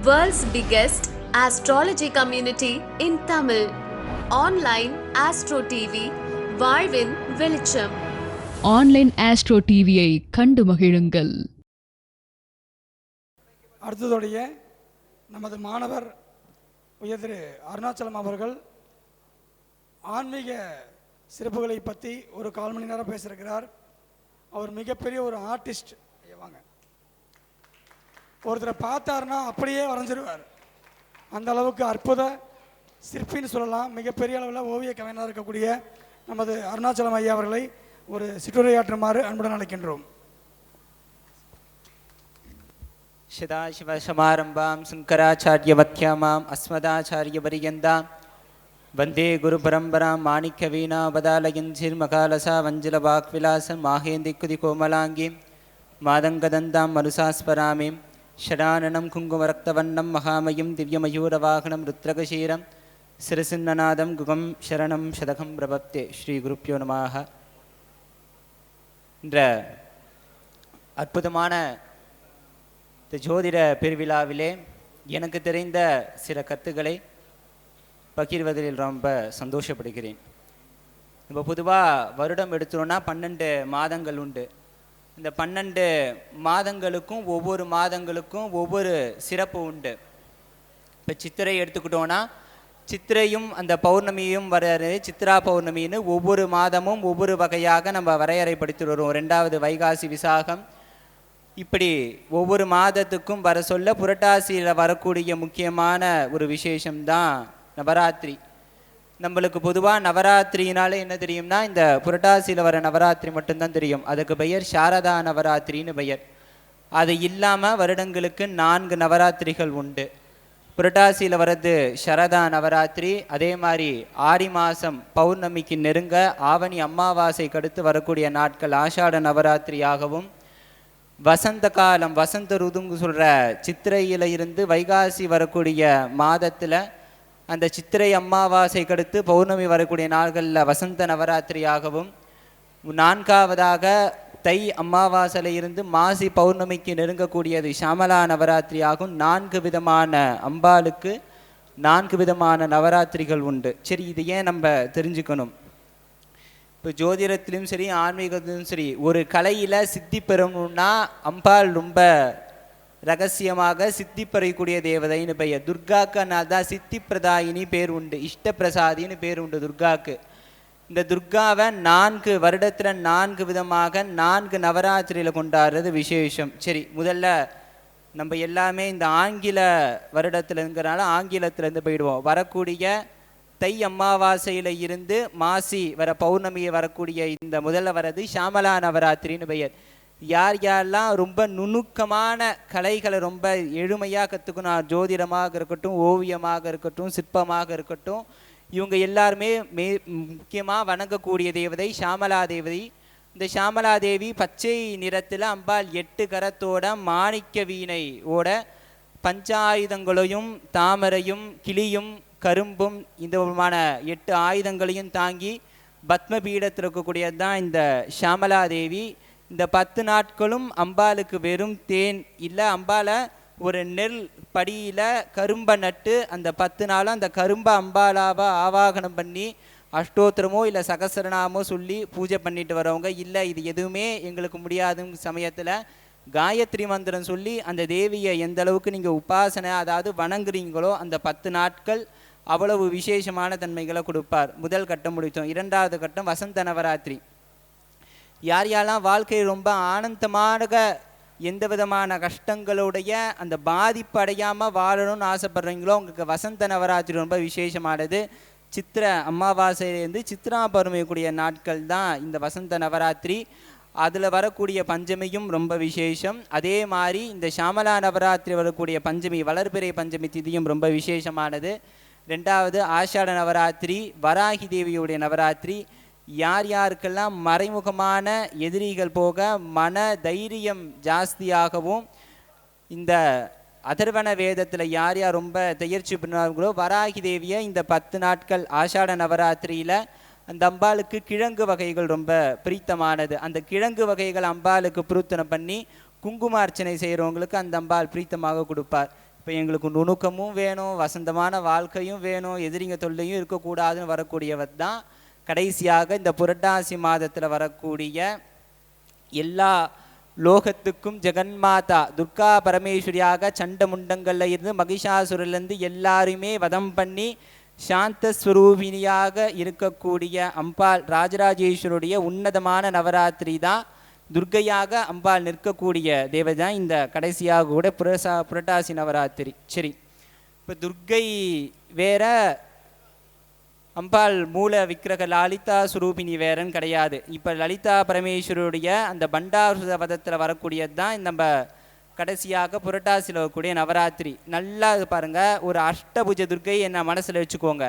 World's biggest astrology community in Tamil. Online Astro TV, வாழ்வின் வெளிச்சம் online astro டிவியை கண்டு மகிழுங்கள். அடுத்ததோடைய நமது மாணவர் உயர் திரு அருணாச்சலம் அவர்கள் ஆன்மீக சிறப்புகளை பற்றி ஒரு கால் மணி நேரம் பேசியிருக்கிறார். அவர் மிகப்பெரிய ஒரு ஆர்டிஸ்ட். ஒருத்தரை பார்த்தாருன்னா அப்படியே வரைஞ்சிருவார். அந்த அளவுக்கு அற்புத சிற்பின்னு சொல்லலாம். மிகப்பெரிய அளவில் ஓவிய கவிஞராக இருக்கக்கூடிய நமது அருணாச்சலம் ஐயா அவர்களை ஒரு சிற்றுரையாற்றுமாறு அன்புடன் அழைக்கின்றோம். சதாசிவசமாரம்பாம் சங்கராச்சாரியவத்யாமாம் அஸ்மதாச்சாரியபரியந்தாம். வந்தே குரு பரம்பராம் மாணிக்க வீணாபதாலயஞ்சிர் மகாலசா வஞ்சில வாக்விலாசம் மாகேந்திக்குதி கோமலாங்கி மாதங்கதந்தாம் மருசாஸ்பராமிம் ஷடானனம் குங்கும குங்குமரக்தவண்ணம் மகாமயம் திவ்யமயூர திவ்யமயூரவாகனம் ருத்ரகஷீரம் சிரசின்னநாதம் குகம் சரணம் சதகம் பிரபப்தே. ஸ்ரீ குருப்பியோ நமாக என்ற அற்புதமான இந்த ஜோதிட பெருவிழாவிலே எனக்கு தெரிந்த சில கத்துக்களை பகிர்வதில் ரொம்ப சந்தோஷப்படுகிறேன். இப்போ பொதுவாக வருடம் எடுத்துட்டோன்னா பன்னெண்டு மாதங்கள் உண்டு. இந்த பன்னெண்டு மாதங்களுக்கும் ஒவ்வொரு மாதங்களுக்கும் ஒவ்வொரு சிறப்பு உண்டு. இப்போ சித்திரை எடுத்துக்கிட்டோன்னா சித்திரையும் அந்த பௌர்ணமியும் வர சித்ரா பௌர்ணமின்னு ஒவ்வொரு மாதமும் ஒவ்வொரு வகையாக நம்ம வரையறைப்படுத்தி வருவோம். ரெண்டாவது வைகாசி விசாகம். இப்படி ஒவ்வொரு மாதத்துக்கும் வர சொல்ல புரட்டாசியில் வரக்கூடிய முக்கியமான ஒரு விசேஷம்தான் நவராத்திரி. நம்மளுக்கு பொதுவாக நவராத்திரினாலே என்ன தெரியும்னா இந்த புரட்டாசியில் வர நவராத்திரி மட்டும்தான் தெரியும். அதுக்கு பெயர் சாரதா நவராத்திரின்னு பெயர். அது இல்லாமல் வருடங்களுக்கு நான்கு நவராத்திரிகள் உண்டு. புரட்டாசியில் வர்றது சரதா நவராத்திரி அதே மாதிரி ஆடி மாதம் பௌர்ணமிக்கு நெருங்க ஆவணி அம்மாவாசை கடுத்து வரக்கூடிய நாட்கள் ஆஷாட நவராத்திரியாகவும் வசந்த காலம் வசந்த ருதுங்கு சொல்கிற சித்திரையில் இருந்து வைகாசி வரக்கூடிய மாதத்தில் அந்த சித்திரை அம்மாவாசை அடுத்து பௌர்ணமி வரக்கூடிய நாள்களில் வசந்த நவராத்திரியாகவும் நான்காவதாக தை அமாவாசையில இருந்து மாசி பௌர்ணமிக்கு நெருங்கக்கூடியது ஷாமலா நவராத்திரியாகும். நான்கு விதமான அம்பாளுக்கு நான்கு விதமான நவராத்திரிகள் உண்டு. சரி இது ஏன் நம்ம தெரிஞ்சுக்கணும்? இப்போ ஜோதிடத்திலும் சரி ஆன்மீகத்திலும் சரி ஒரு கலையில் சித்தி பெறணும்னா அம்பாள் ரொம்ப ரகசியமாக சித்தி பெறக்கூடிய தேவதைன்னு பெயர். துர்காக்கனால் தான் சித்தி பிரதாயினி பேர் உண்டு இஷ்ட பிரசாதின்னு பேர் உண்டு துர்காக்கு. இந்த துர்காவை நான்கு வருடத்தில் நான்கு விதமாக நான்கு நவராத்திரியில் கொண்டாடுறது விசேஷம். சரி முதல்ல நம்ம எல்லாமே இந்த ஆங்கில வருடத்துலங்கிறனால ஆங்கிலத்திலேருந்து போயிடுவோம். வரக்கூடிய தை அமாவாசையில் இருந்து மாசி வர பௌர்ணமியை வரக்கூடிய இந்த முதல்ல வரது ஷாமலா நவராத்திரின்னு பெயர். யார் யாரெல்லாம் ரொம்ப நுணுக்கமான கலைகளை ரொம்ப எளிமையாக கற்றுக்கணும் ஜோதிடமாக இருக்கட்டும் ஓவியமாக இருக்கட்டும் சிற்பமாக இருக்கட்டும் இவங்க எல்லாருமே மே முக்கியமாக வணங்கக்கூடிய தேவதை ஷாமலா தேவதை. இந்த ஷாமலா தேவி பச்சை நிறத்தில் அம்பாள் எட்டு கரத்தோட மாணிக்க வீணை ஓட பஞ்சாயுதங்களையும் தாமரையும் கிளியும் கரும்பும் இந்த விதமான எட்டு ஆயுதங்களையும் தாங்கி பத்ம பீடத்தில் இருக்கக்கூடியது தான் இந்த ஷாமலா தேவி. இந்த பத்து நாட்களும் அம்பாளுக்கு வெறும் தேன் இல்லை அம்பாலை ஒரு நெல் படியில் கரும்பை நட்டு அந்த பத்து நாளும் அந்த கரும்பை அம்பாலாவை ஆவாகனம் பண்ணி அஷ்டோத்திரமோ இல்லை சகசரநாமோ சொல்லி பூஜை பண்ணிட்டு வரவங்க இல்லை இது எதுவுமே எங்களுக்கு முடியாதுங்க சமயத்தில். காயத்ரி மந்திரம் சொல்லி அந்த தேவியை எந்த அளவுக்கு நீங்கள் உபாசனை அதாவது வணங்குறீங்களோ அந்த பத்து நாட்கள் அவ்வளவு விசேஷமான தன்மைகளை கொடுப்பார். முதல் கட்டம் முடித்தோம். இரண்டாவது கட்டம் வசந்த நவராத்திரி. யார் யாரெல்லாம் வாழ்க்கையில் ரொம்ப ஆனந்தமாக எந்த விதமான கஷ்டங்களுடைய அந்த பாதிப்பு அடையாமல் வாழணும்னு ஆசைப்படுறீங்களோ உங்களுக்கு வசந்த நவராத்திரி ரொம்ப விசேஷமானது. சித்திர அமாவாசையிலேருந்து சித்ரா பருமையக்கூடிய நாட்கள் தான் இந்த வசந்த நவராத்திரி. அதில் வரக்கூடிய பஞ்சமியும் ரொம்ப விசேஷம். அதே மாதிரி இந்த ஷாமலா நவராத்திரி வரக்கூடிய பஞ்சமி வளர்பிறை பஞ்சமி திதியும் ரொம்ப விசேஷமானது. ரெண்டாவது ஆஷாட நவராத்திரி வராகி தேவியுடைய நவராத்திரி. யார் யாருக்கெல்லாம் மறைமுகமான எதிரிகள் போக மன தைரியம் ஜாஸ்தியாகவும் இந்த அதர்வன வேதத்தில் யார் யார் ரொம்ப தயர்ச்சி பண்ணுவாங்களோ வராகி தேவியை இந்த பத்து நாட்கள் ஆஷாட நவராத்திரியில் அந்த அம்பாளுக்கு கிழங்கு வகைகள் ரொம்ப பிரீத்தமானது. அந்த கிழங்கு வகைகள் அம்பாளுக்கு பிரித்தனை பண்ணி குங்கும அர்ச்சனை செய்கிறவங்களுக்கு அந்த அம்பாள் பிரீத்தமாக கொடுப்பார். இப்போ எங்களுக்கு நுணுக்கமும் வேணும் வசந்தமான வாழ்க்கையும் வேணும் எதிரிங்க தொல்லையும் இருக்கக்கூடாதுன்னு வரக்கூடியவர் தான் கடைசியாக இந்த புரட்டாசி மாதத்தில் வரக்கூடிய எல்லா லோகத்துக்கும் ஜெகன்மாதா துர்கா பரமேஸ்வரியாக சண்ட முண்டங்கள்ல இருந்து மகிஷாசுரிலேருந்து எல்லாருமே வதம் பண்ணி சாந்தஸ்வரூபினியாக இருக்கக்கூடிய அம்பாள் ராஜராஜேஸ்வருடைய உன்னதமான நவராத்திரி தான் துர்க்கையாக அம்பாள் நிற்கக்கூடிய தேவதான் இந்த கடைசியாக கூட புரசா புரட்டாசி நவராத்திரி. சரி. இப்போ துர்க்கை வேற அம்பாள் மூல விக்கிரக லலிதா சுரூபினி வேறன் கிடையாது. இப்போ லலிதா பரமேஸ்வருடைய அந்த பண்டாசுரவதத்தில் வரக்கூடியது தான் நம்ம கடைசியாக புரட்டாசியில் வரக்கூடிய நவராத்திரி. நல்லா இது பாருங்கள் ஒரு அஷ்டபுஜ துர்க்கை என்ன மனசில் வச்சுக்கோங்க.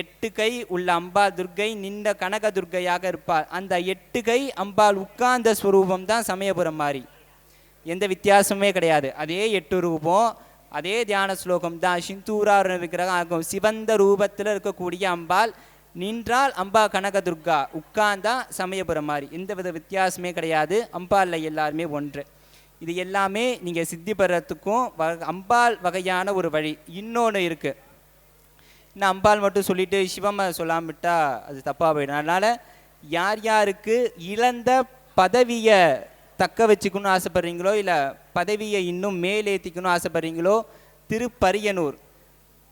எட்டு கை உள்ள அம்பாள் துர்க்கை நின்ற கனக துர்க்கையாக இருப்பாள். அந்த எட்டு கை அம்பாள் உட்கார்ந்த ஸ்வரூபம் தான் சமயபுரம் மாதிரி எந்த வித்தியாசமே கிடையாது. அதே எட்டு ரூபம் அதே தியான ஸ்லோகம் தான் சிந்தூராரண விக்கிரகம் சிவந்த ரூபத்தில் இருக்கக்கூடிய அம்பாள் நின்றால் அம்பா கனக துர்கா உட்கார்ந்தா சமயபுரம் மாதிரி. எந்த வித வித்தியாசமே கிடையாது. அம்பாளில் எல்லாருமே ஒன்று. இது எல்லாமே நீங்கள் சித்தி பெறத்துக்கும் வ அம்பாள் வகையான ஒரு வழி. இன்னொன்று இருக்குது நான் அம்பாள் மட்டும் சொல்லிட்டு சிவமை சொல்லாம அது தப்பாக போயிடும். அதனால் யார் யாருக்கு இழந்த பதவியை தக்க வச்சுக்கணும்னு ஆசைப்பட்றீங்களோ இல்லை பதவியை இன்னும் மேலேத்திக்கணும் ஆசைப்படுறீங்களோ? திருப்பரியனூர்.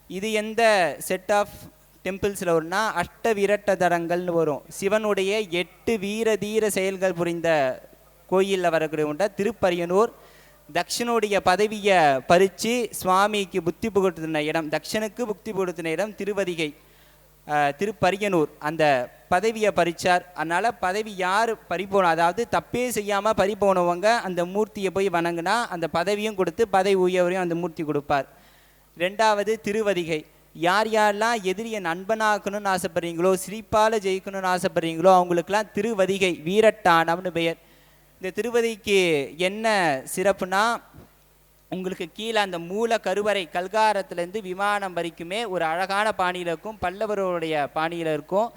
இது எந்த செட் ஆஃப் டெம்பிள்ஸில் வரும்னா அஷ்ட விரட்ட தடங்கள்னு வரும். சிவனுடைய எட்டு வீர தீர செயல்கள் புரிந்த கோயிலில் வரக்கூடிய உண்டா திருப்பரியனூர். தக்ஷனுடைய பதவியை பறித்து சுவாமிக்கு புத்தி புகுத்தின இடம் தக்ஷனுக்கு புத்தி புகுத்தின இடம் திருவதிகை. திருப்பரியனூர் அந்த பதவியை பறிச்சார். அதனால் பதவி யார் பறிபோன அதாவது தப்பே செய்யாமல் பறிபோனவங்க அந்த மூர்த்தியை போய் வணங்கினா அந்த பதவியும் கொடுத்து பதவி உயர்வையும் அந்த மூர்த்தி கொடுப்பார். ரெண்டாவது திருவதிகை. யார் யாரெல்லாம் எதிரியை நண்பனாக்கணும்னு ஆசைப்படுறீங்களோ சிரிப்பால் ஜெயிக்கணும்னு ஆசைப்படுறீங்களோ அவங்களுக்கெல்லாம் திருவதிகை வீரட்டானம்னு பெயர். இந்த திருவதிக்கு என்ன சிறப்புனா உங்களுக்கு கீழே அந்த மூல கருவறை கல்காரத்துலேருந்து விமானம் வரைக்குமே ஒரு அழகான பாணியில் இருக்கும் பல்லவருடைய பாணியில் இருக்கும்.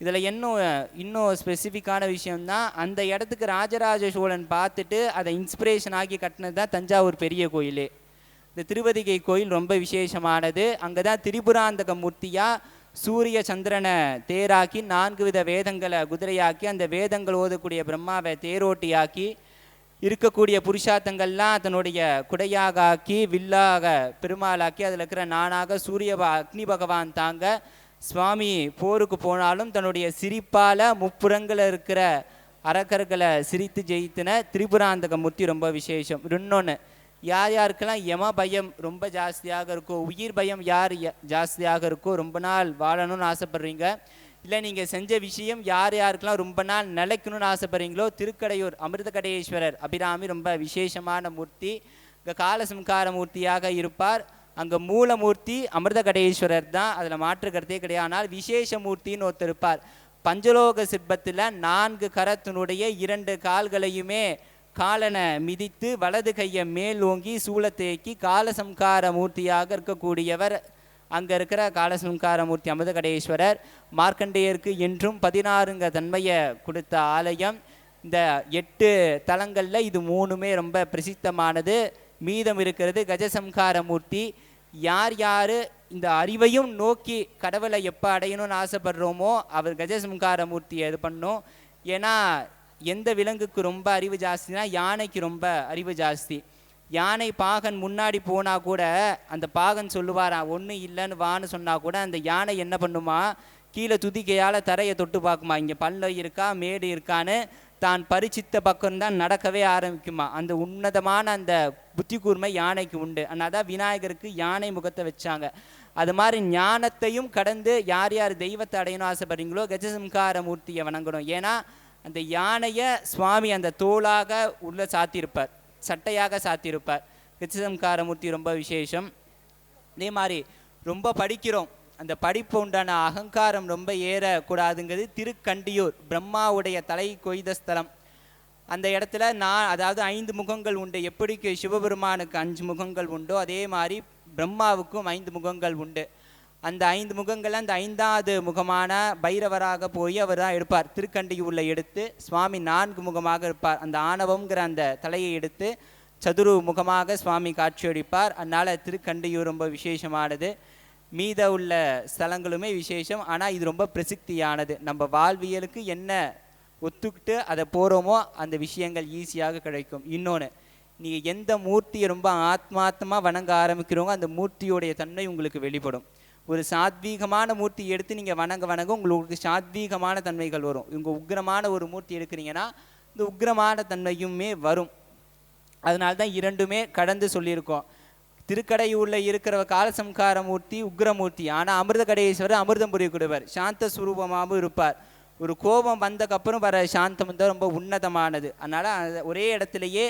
இதில் இன்னும் இன்னும் ஸ்பெசிஃபிக்கான விஷயம்தான் அந்த இடத்துக்கு ராஜராஜ சோழன் பார்த்துட்டு அதை இன்ஸ்பிரேஷன் ஆகி கட்டினது தான் தஞ்சாவூர் பெரிய கோயில். இந்த திருவதிகை கோயில் ரொம்ப விசேஷமானது. அங்கே தான் திரிபுராந்தக மூர்த்தியாக சூரிய சந்திரனை தேராக்கி நான்கு வித வேதங்களை குதிரையாக்கி அந்த வேதங்கள் ஓதக்கூடிய பிரம்மாவை தேரோட்டியாக்கி இருக்கக்கூடிய புருஷார்த்தங்கள்லாம் தன்னுடைய குடையாக ஆக்கி வில்லாக பெருமாளாக்கி அதில் இருக்கிற நானாக சூரிய அக்னி பகவான் தாங்க சுவாமி போருக்கு போனாலும் தன்னுடைய சிரிப்பால் முப்புறங்களில் இருக்கிற அரக்கர்களை சிரித்து ஜெயித்தின திரிபுராந்தக மூர்த்தி ரொம்ப விசேஷம். இன்னொன்று யார் யாருக்கெல்லாம் யம பயம் ரொம்ப ஜாஸ்தியாக இருக்கோ உயிர் பயம் யார் ஜாஸ்தியாக இருக்கோ ரொம்ப நாள் வாழணும்னு ஆசைப்படுறீங்க இல்லை நீங்கள் செஞ்ச விஷயம் யார் யாருக்கெல்லாம் ரொம்ப நாள் நிலைக்கணும்னு ஆசைப்படுறீங்களோ திருக்கடையூர் அமிர்தகடேஸ்வரர் அபிராமி ரொம்ப விசேஷமான மூர்த்தி. இங்கே காலசம்கார மூர்த்தியாக இருப்பார். அங்கே மூலமூர்த்தி அமிர்தகடேஸ்வரர் தான். அதில் மாற்று கருத்தே கிடையாது. ஆனால் விசேஷ மூர்த்தின்னு ஒருத்தர் இருப்பார். பஞ்சலோக சிற்பத்தில் நான்கு கரத்தினுடைய இரண்டு கால்களையுமே காலனை மிதித்து வலது கையை மேல் ஓங்கி சூலத்தேக்கி காலசம்கார மூர்த்தியாக இருக்கக்கூடியவர் அங்கே இருக்கிற காலசம்கார மூர்த்தி அமிர்தகடேஸ்வரர் மார்க்கண்டேயருக்கு என்றும் பதினாறுங்க தன்மையை கொடுத்த ஆலயம். இந்த எட்டு தலங்களில் இது மூணுமே ரொம்ப பிரசித்தமானது. மீதம் இருக்கிறது கஜசம்கார மூர்த்தி யார் யார் இந்த அறிவையும் நோக்கி கடவுளை எப்போ அடையணும்னு ஆசைப்படுறோமோ அவர் கஜசம்கார மூர்த்தியை இது பண்ணும். ஏன்னா எந்த விலங்குக்கு ரொம்ப அறிவு ஜாஸ்தினா யானைக்கு ரொம்ப அறிவு ஜாஸ்தி. யானை பாகன் முன்னாடி போனால் கூட அந்த பாகன் சொல்லுவாரா ஒன்றும் இல்லைன்னு வான்னு சொன்னால் கூட அந்த யானை என்ன பண்ணுமா? கீழே துதிக்கையால் தரையை தொட்டு பார்க்குமா? இங்கே பள்ளம் இருக்கா மேடு இருக்கான்னு தான் பரிச்சித்த பக்கம்தான் நடக்கவே ஆரம்பிக்குமா? அந்த உன்னதமான அந்த புத்தி கூர்மை யானைக்கு உண்டு. அதனால தான் விநாயகருக்கு யானை முகத்தை வச்சாங்க. அது மாதிரி ஞானத்தையும் கடந்து யார் யார் தெய்வத்தை அடையணும் ஆசைப்படுறீங்களோ கஜசம்கார மூர்த்தியை வணங்கணும். ஏன்னா அந்த யானையை சுவாமி அந்த தோளாக உள்ள சாத்தியிருப்பார். சட்டையாக சாத்தியிருப்பார். கஜசம்கார காரமூர்த்தி ரொம்ப விசேஷம். அதே மாதிரி ரொம்ப படிக்கிறோம். அந்த படிப்பு உண்டான அகங்காரம் ரொம்ப ஏறக்கூடாதுங்கிறது திருக்கண்டியூர் பிரம்மாவுடைய தலை கொய்த ஸ்தலம். அந்த இடத்துல நான் அதாவது ஐந்து முகங்கள் உண்டு. எப்படிக்கு சிவபெருமானுக்கு அஞ்சு முகங்கள் உண்டோ அதே மாதிரி பிரம்மாவுக்கும் ஐந்து முகங்கள் உண்டு. அந்த ஐந்து முகங்கள் அந்த ஐந்தாவது முகமான பைரவராக போய் அவர் தான் எடுப்பார். திருக்கண்டியூரில் எடுத்து சுவாமி நான்கு முகமாக இருப்பார். அந்த ஆணவம்ங்கிற அந்த தலையை எடுத்து சதுரு முகமாக சுவாமி காட்சியளிப்பார். அதனால் திருக்கண்டியூர் ரொம்ப விசேஷமானது. மீத உள்ள ஸ்தலங்களுமே விசேஷம். ஆனால் இது ரொம்ப பிரசித்தியானது. நம்ம வாழ்வியலுக்கு என்ன ஒத்துக்கிட்டு அதை போகிறோமோ அந்த விஷயங்கள் ஈஸியாக கிடைக்கும். இன்னொன்று நீங்கள் எந்த மூர்த்தியை ரொம்ப ஆத்மாத்மா வணங்க ஆரம்பிக்கிறோங்க அந்த மூர்த்தியோடைய தன்மை உங்களுக்கு வெளிப்படும். ஒரு சாத்வீகமான மூர்த்தி எடுத்து நீங்கள் வணங்க வணங்க உங்களுக்கு சாத்வீகமான தன்மைகள் வரும். உங்கள் உக்கிரமான ஒரு மூர்த்தி எடுக்கிறீங்கன்னா இந்த உக்கிரமான தன்மையுமே வரும். அதனால தான் இரண்டுமே கடந்து சொல்லியிருக்கோம். திருக்கடையூரில் இருக்கிற காலசம்கார மூர்த்தி உக்ரமூர்த்தி ஆனால் அமிர்த கடேஸ்வரர் அமிர்தம் புரியக்கூடியவர். சாந்த சுரூபமாகவும் இருப்பார். ஒரு கோபம் வந்தக்கப்புறம் வர சாந்தம் தான் ரொம்ப உன்னதமானது. அதனால் ஒரே இடத்துலையே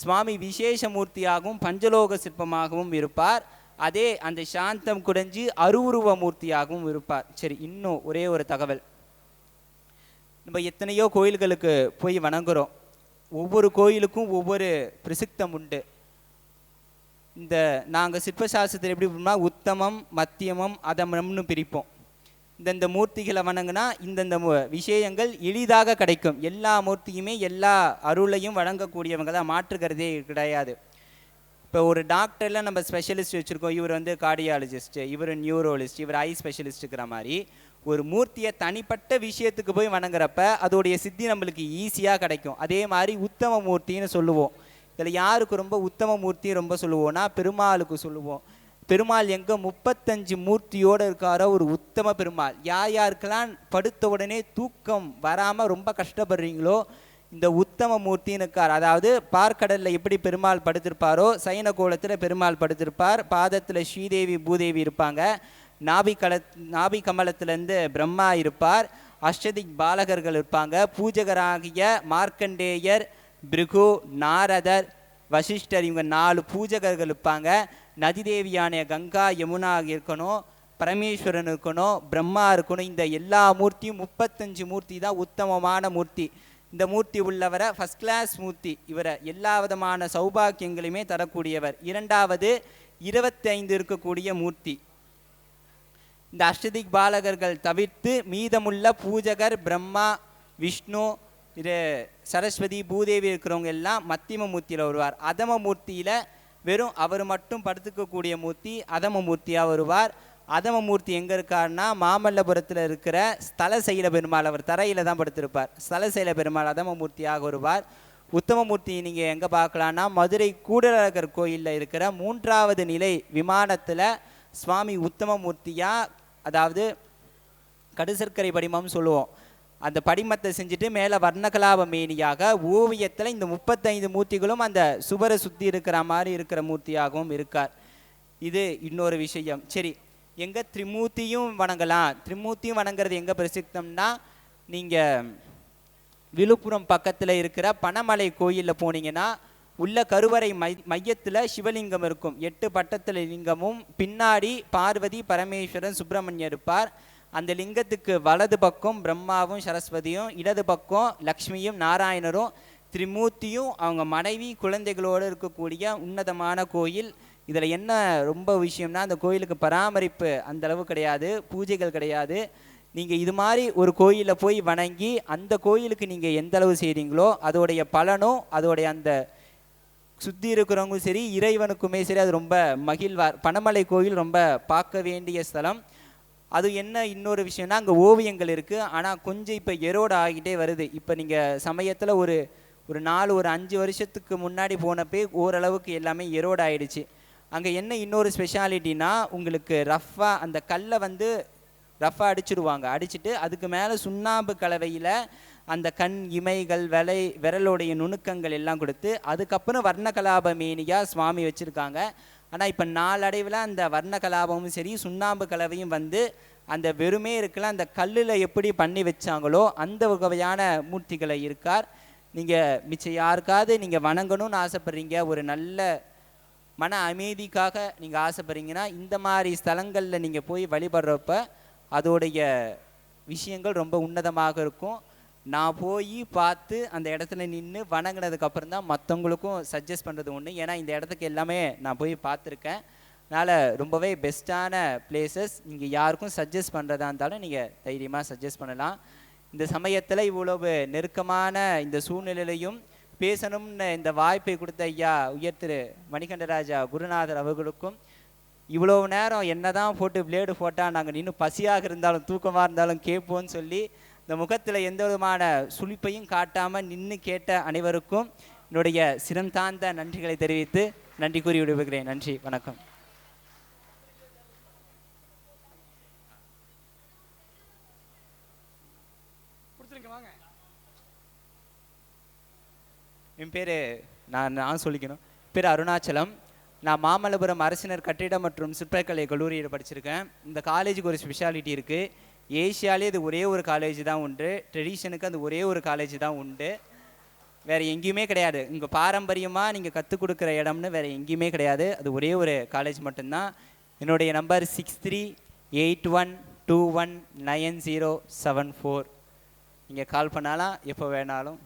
சுவாமி விசேஷ மூர்த்தியாகவும் பஞ்சலோக சிற்பமாகவும் இருப்பார். அதே அந்த சாந்தம் குடைஞ்சு அருவுருவ மூர்த்தியாகவும் இருப்பார். சரி இன்னும் ஒரே ஒரு தகவல். நம்ம எத்தனையோ கோயில்களுக்கு போய் வணங்குறோம். ஒவ்வொரு கோயிலுக்கும் ஒவ்வொரு பிரசித்தம் உண்டு. இந்த நாங்கள் சிற்பசாஸ்திரத்தில் எப்படி பிரிப்போம்னா உத்தமம் மத்தியமம் அதமம்னு பிரிப்போம். இந்தந்த மூர்த்திகளை வணங்கினா இந்தந்த மு- விஷயங்கள் எளிதாக கிடைக்கும். எல்லா மூர்த்தியுமே எல்லா அருளையும் வழங்கக்கூடியவங்க தான் மாற்றுக்கிறதே கிடையாது. இப்போ ஒரு டாக்டரில் நம்ம ஸ்பெஷலிஸ்ட் வச்சுருக்கோம். இவர் வந்து கார்டியாலஜிஸ்ட்டு இவர் நியூரோலிஸ்ட் இவர் ஐ ஸ்பெஷலிஸ்ட்டுங்கிற மாதிரி. ஒரு மூர்த்தியை தனிப்பட்ட விஷயத்துக்கு போய் வணங்குறப்ப அதோடைய சித்தி நம்மளுக்கு ஈஸியாக கிடைக்கும். அதே மாதிரி உத்தம மூர்த்தின்னு சொல்லுவோம். இதில் யாருக்கு ரொம்ப உத்தம மூர்த்தி ரொம்ப சொல்லுவோம்னா பெருமாளுக்கு சொல்லுவோம். பெருமாள் எங்கே முப்பத்தஞ்சு மூர்த்தியோடு இருக்காரோ ஒரு உத்தம பெருமாள். யார் யாருக்கெல்லாம் படுத்த உடனே தூக்கம் வராமல் ரொம்ப கஷ்டப்படுறீங்களோ இந்த உத்தம மூர்த்தின்னு இருக்கார் அதாவது பார்க்கடலில் எப்படி பெருமாள் படுத்திருப்பாரோ சைன கோலத்தில் பெருமாள் படுத்திருப்பார் பாதத்தில் ஸ்ரீதேவி பூதேவி இருப்பாங்க நாபி கல நாபி கமலத்திலேருந்து பிரம்மா இருப்பார் அஷ்டதிக் பாலகர்கள் இருப்பாங்க பூஜகராகிய மார்க்கண்டேயர் பிருகு நாரதர் வசிஷ்டர் இவங்க நாலு பூஜகர்கள் இருப்பாங்க நதிதேவியான கங்கா யமுனா இருக்கணும் பரமேஸ்வரன் இருக்கணும் பிரம்மா இருக்கணும் இந்த எல்லா மூர்த்தியும் முப்பத்தஞ்சு மூர்த்தி தான் உத்தமமான மூர்த்தி. இந்த மூர்த்தி உள்ளவரை ஃபஸ்ட் கிளாஸ் மூர்த்தி. இவரை எல்லா விதமான சௌபாக்கியங்களையுமே தரக்கூடியவர். இரண்டாவது இருபத்தைந்து இருக்கக்கூடிய மூர்த்தி. இந்த அஷ்டதிக் பாலகர்கள் தவிர்த்து மீதமுள்ள பூஜகர் பிரம்மா விஷ்ணு இது சரஸ்வதி பூதேவி இருக்கிறவங்க எல்லாம் மத்தியம மூர்த்தியில் வருவார். அதம மூர்த்தியில் வெறும் அவர் மட்டும் படுத்துக்கக்கூடிய மூர்த்தி அதம மூர்த்தியாக வருவார். அதமமூர்த்தி எங்கே இருக்காருன்னா மாமல்லபுரத்தில் இருக்கிற ஸ்தல சைல பெருமாள் அவர் தரையில் தான் படுத்திருப்பார். ஸ்தல சைல பெருமாள் அதம மூர்த்தியாக வருவார். உத்தமமூர்த்தி நீங்கள் எங்கே பார்க்கலான்னா மதுரை கூடலழகர் கோயிலில் இருக்கிற மூன்றாவது நிலை விமானத்தில் சுவாமி உத்தமமூர்த்தியாக அதாவது கடுசர்க்கரை படிமம்னு சொல்லுவோம். அந்த படிமத்தை செஞ்சுட்டு மேலே வர்ணகலாப மேனியாக ஓவியத்தில் இந்த முப்பத்தைந்து மூர்த்திகளும் அந்த சுவரை சுற்றி இருக்கிற மாதிரி இருக்கிற மூர்த்தியாகவும் இருக்கார். இது இன்னொரு விஷயம். சரி எங்கே திரிமூர்த்தியும் வணங்கலாம். திரிமூர்த்தியும் வணங்குறது எங்கே பிரசித்தம்னா நீங்கள் விழுப்புரம் பக்கத்தில் இருக்கிற பனமலை கோயிலில் போனீங்கன்னா உள்ள கருவறை மை மையத்தில் சிவலிங்கம் இருக்கும். எட்டு பட்டத்தில் லிங்கமும் பின்னாடி பார்வதி பரமேஸ்வரன் சுப்பிரமணியர் இருப்பார். அந்த லிங்கத்துக்கு வலது பக்கம் பிரம்மாவும் சரஸ்வதியும் இடது பக்கம் லக்ஷ்மியும் நாராயணரும் திரிமூர்த்தியும் அவங்க மனைவி குழந்தைகளோடு இருக்கக்கூடிய உன்னதமான கோயில் இதில் என்ன ரொம்ப விஷயம்னா அந்த கோயிலுக்கு பராமரிப்பு அந்த அளவு கிடையாது பூஜைகள் கிடையாது. நீங்கள் இது மாதிரி ஒரு கோயிலில் போய் வணங்கி அந்த கோயிலுக்கு நீங்கள் எந்த அளவு செய்கிறீங்களோ அதோடைய பலனும் அதோடைய அந்த சுற்றி இருக்கிறவங்களும் சரி இறைவனுக்குமே சரி அது ரொம்ப மகிழ்வார் பனமலை கோயில் ரொம்ப பார்க்க வேண்டிய ஸ்தலம். அது என்ன இன்னொரு விஷயம்னா அங்கே ஓவியங்கள் இருக்குது ஆனால் கொஞ்சம் இப்போ எரோடு ஆகிட்டே வருது. இப்போ நீங்கள் சமயத்தில் ஒரு ஒரு நாலு ஒரு அஞ்சு வருஷத்துக்கு முன்னாடி போனப்பே ஓரளவுக்கு எல்லாமே எரோடு ஆயிடுச்சு. அங்கே என்ன இன்னொரு ஸ்பெஷாலிட்டினா உங்களுக்கு ரஃப்பாக அந்த கல்லை வந்து ரஃப்பாக அடிச்சிடுவாங்க. அடிச்சுட்டு அதுக்கு மேலே சுண்ணாம்பு கலவையில் அந்த கண் இமைகள் விலை விரலுடைய நுணுக்கங்கள் எல்லாம் கொடுத்து அதுக்கப்புறம் வர்ணகலாப மேனியாக சுவாமி வச்சுருக்காங்க. ஆனால் இப்போ நாளடைவில் அந்த வர்ணகலாபமும் சரி சுண்ணாம்பு கலவையும் வந்து அந்த வெறுமே இருக்கல அந்த கல்லில் எப்படி பண்ணி வச்சாங்களோ அந்த வகையான மூர்த்திகளை இருக்கார். நீங்கள் மிச்சம் யாருக்காவது நீங்கள் வணங்கணும்னு ஆசைப்பட்றீங்க ஒரு நல்ல மன அமைதிக்காக நீங்கள் ஆசைப்படுறீங்கன்னா இந்த மாதிரி ஸ்தலங்களில் நீங்கள் போய் வழிபடுறப்ப அதோடைய விஷயங்கள் ரொம்ப உன்னதமாக இருக்கும். நான் போய் பார்த்து அந்த இடத்துல நின்று வணங்கினதுக்கப்புறம் தான் மற்றவங்களுக்கும் சஜஸ்ட் பண்ணுறது ஒன்று ஏன்னா இந்த இடத்துக்கு எல்லாமே நான் போய் பார்த்துருக்கேன். அதனால் ரொம்பவே பெஸ்ட்டான பிளேசஸ் நீங்கள் யாருக்கும் சஜஸ்ட் பண்ணுறதா இருந்தாலும் நீங்கள் தைரியமாக சஜஸ்ட் பண்ணலாம். இந்த சமயத்தில் இவ்வளவு நெருக்கமான இந்த சூழ்நிலையிலையும் பேசணும்னு இந்த வாய்ப்பை கொடுத்த ஐயா உயர் திரு மணிகண்டராஜா குருநாதர் அவர்களுக்கும் இவ்வளோ நேரம் என்னதான் போட்டு பிளேடு போட்டால் நாங்கள் நின்று பசியாக இருந்தாலும் தூக்கமாக இருந்தாலும் கேட்போம்னு சொல்லி இந்த முகத்தில் எந்த விதமான சுளிப்பையும் காட்டாமல் நின்று கேட்ட அனைவருக்கும் என்னுடைய சிரம் தாழ்ந்த நன்றிகளை தெரிவித்து நன்றி கூறி விடுகிறேன் நன்றி வணக்கம். என் பேர் நான் நான் சொல்லிக்கணும். பேர் அருணாச்சலம். நான் மாமல்லபுரம் அரசினர் கட்டிடம் மற்றும் சிற்பக்கலை கல்லூரியில் படிச்சிருக்கேன். இந்த காலேஜுக்கு ஒரு ஸ்பெஷாலிட்டி இருக்குது ஏஷியாலே இது ஒரே ஒரு காலேஜ் தான் உண்டு. ட்ரெடிஷனுக்கு அந்த ஒரே ஒரு காலேஜ் தான் உண்டு. வேறு எங்கேயுமே கிடையாது. இங்கே பாரம்பரியமாக நீங்கள் கற்றுக் கொடுக்குற இடம்னு வேறு எங்கேயுமே கிடையாது. அது ஒரே ஒரு காலேஜ் மட்டும்தான். என்னுடைய number six three eight one two one nine zero seven four நீங்கள் கால் பண்ணாலாம் எப்போ வேணாலும்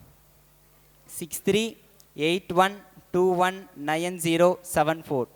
six three eight one two one nine zero seven four